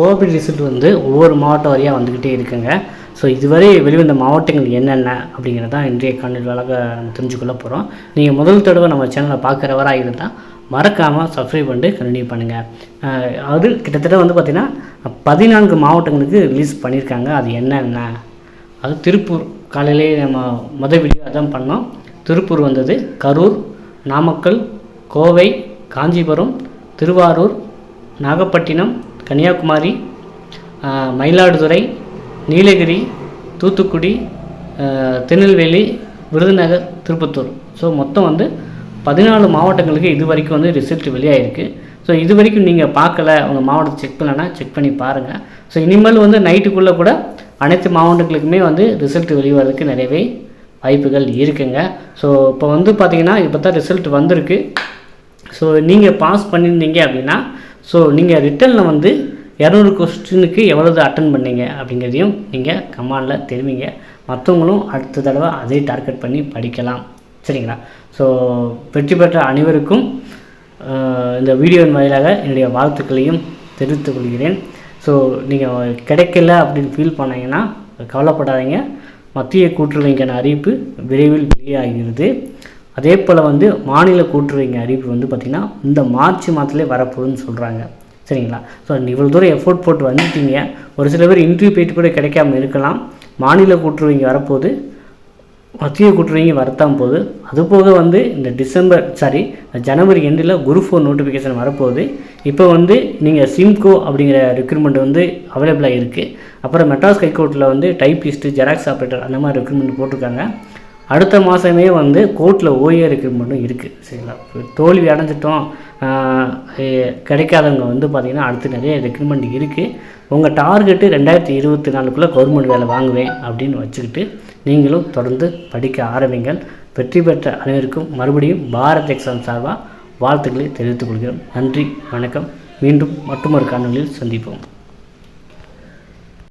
Covid result வந்து ஒவ்வொரு மாவட்டம் வரையாக வந்துக்கிட்டே இருக்குங்க. ஸோ இதுவரை வெளிவந்த மாவட்டங்கள் என்னென்ன அப்படிங்கிறத இன்றைய காணொலி வழக்க நம்ம தெரிஞ்சுக்கொள்ள போகிறோம் நீங்கள் முதல் தடவை நம்ம சேனலை பார்க்குறவராக இருந்தால் மறக்காமல் சப்ஸ்கிரைப் பண்ணிட்டு கண்டினியூ பண்ணுங்கள் அது கிட்டத்தட்ட வந்து பார்த்திங்கன்னா பதினான்கு மாவட்டங்களுக்கு ரிலீஸ் பண்ணியிருக்காங்க அது என்னென்ன? அது திருப்பூர். காலையிலே நம்ம முதல் வீடியோ அதான் பண்ணோம். திருப்பூர் வந்தது கரூர் நாமக்கல் கோவை காஞ்சிபுரம் திருவாரூர் நாகப்பட்டினம் கன்னியாகுமரி மயிலாடுதுறை நீலகிரி தூத்துக்குடி திருநெல்வேலி விருதுநகர் திருப்பத்தூர். ஸோ மொத்தம் வந்து பதினாலு மாவட்டங்களுக்கு இது வரைக்கும் வந்து ரிசல்ட் வெளியாகிருக்கு ஸோ இது வரைக்கும் நீங்கள் பார்க்கல உங்கள் மாவட்டத்தை செக் பண்ணலன்னா செக் பண்ணி பாருங்கள் ஸோ இனிமேல் வந்து நைட்டுக்குள்ளே கூட அனைத்து மாவட்டங்களுக்குமே வந்து ரிசல்ட் வெளிவரதுக்கு நிறையவே வாய்ப்புகள் இருக்குங்க. ஸோ இப்போ வந்து பார்த்திங்கன்னா இப்போ தான் ரிசல்ட் வந்திருக்கு. ஸோ நீங்கள் பாஸ் பண்ணியிருந்தீங்க அப்படின்னா ஸோ நீங்கள் ரிட்டனில் வந்து இரநூறு கொஸ்டினுக்கு எவ்வளவு அட்டன் பண்ணீங்க அப்படிங்கிறதையும் நீங்கள் கமாண்டில் தெரிவிங்க. மற்றவங்களும் அடுத்த தடவை அதே டார்கெட் பண்ணி படிக்கலாம். சரிங்களா? ஸோ வெற்றி பெற்ற அனைவருக்கும் இந்த வீடியோவின் வாயிலாக என்னுடைய வாழ்த்துக்களையும் தெரிவித்துக் கொள்கிறேன். ஸோ நீங்கள் கிடைக்கல அப்படின்னு ஃபீல் பண்ணீங்கன்னா கவலைப்படாதீங்க. மத்திய கூட்டுறவுக்கான அறிவிப்பு விரைவில் வெளியாகிறது. அதே போல் வந்து மாநில கூட்டுறவுங்க அறிவிப்பு வந்து பார்த்திங்கன்னா இந்த மார்ச் மாதத்துலேயே வரப்போகுதுன்னு சொல்கிறாங்க சரிங்களா? ஸோ இவ்வளோ தூரம் எஃபோர்ட் போட்டு வந்துட்டீங்க. ஒரு சில பேர் இன்டர்வியூ போயிட்டு கூட கிடைக்காம இருக்கலாம். மாநில கூட்டுறவுங்க வரப்போகுது. மத்திய கூட்டுறவுங்க வரத்தான் போகுது. அதுபோக வந்து இந்த டிசம்பர் சாரி ஜனவரி எண்டில் குரு ஃபோர் நோட்டிஃபிகேஷன் வரப்போகுது. இப்போ வந்து நீங்கள் சிம்கோ அப்படிங்கிற ரெக்ரூட்மெண்ட் வந்து அவைலபிளாக இருக்குது அப்புறம் மெட்ராஸ் ஹைகோர்ட்டில் வந்து டைப்பிஸ்ட்டு ஜெராக்ஸ் ஆப்ரேட்டர் அந்த மாதிரி ரெக்ரூட்மெண்ட் போட்டிருக்காங்க. அடுத்த மாதமே வந்து கோர்ட்டில் ஓஏ மட்டும் இருக்குது சரிங்களா? தோல்வி அடைஞ்சிட்டோம். கிடைக்காதவங்க வந்து பார்த்திங்கன்னா அடுத்து நிறைய ரெக்ரூட்மெண்ட் இருக்குது உங்கள் டார்கெட்டு ரெண்டாயிரத்தி இருபத்தி நாலுக்குள்ளே கவர்மெண்ட் வேலை வாங்குவேன் அப்படின்னு வச்சுக்கிட்டு நீங்களும் தொடர்ந்து படிக்க ஆரம்பிங்கள். வெற்றி பெற்ற அனைவருக்கும் மறுபடியும் பாரத் எக்ஸாம் சார்பாக வாழ்த்துக்களை தெரிவித்துக் கொள்கிறோம். நன்றி வணக்கம். மீண்டும் மற்றொரு காணொலியில் சந்திப்போம்.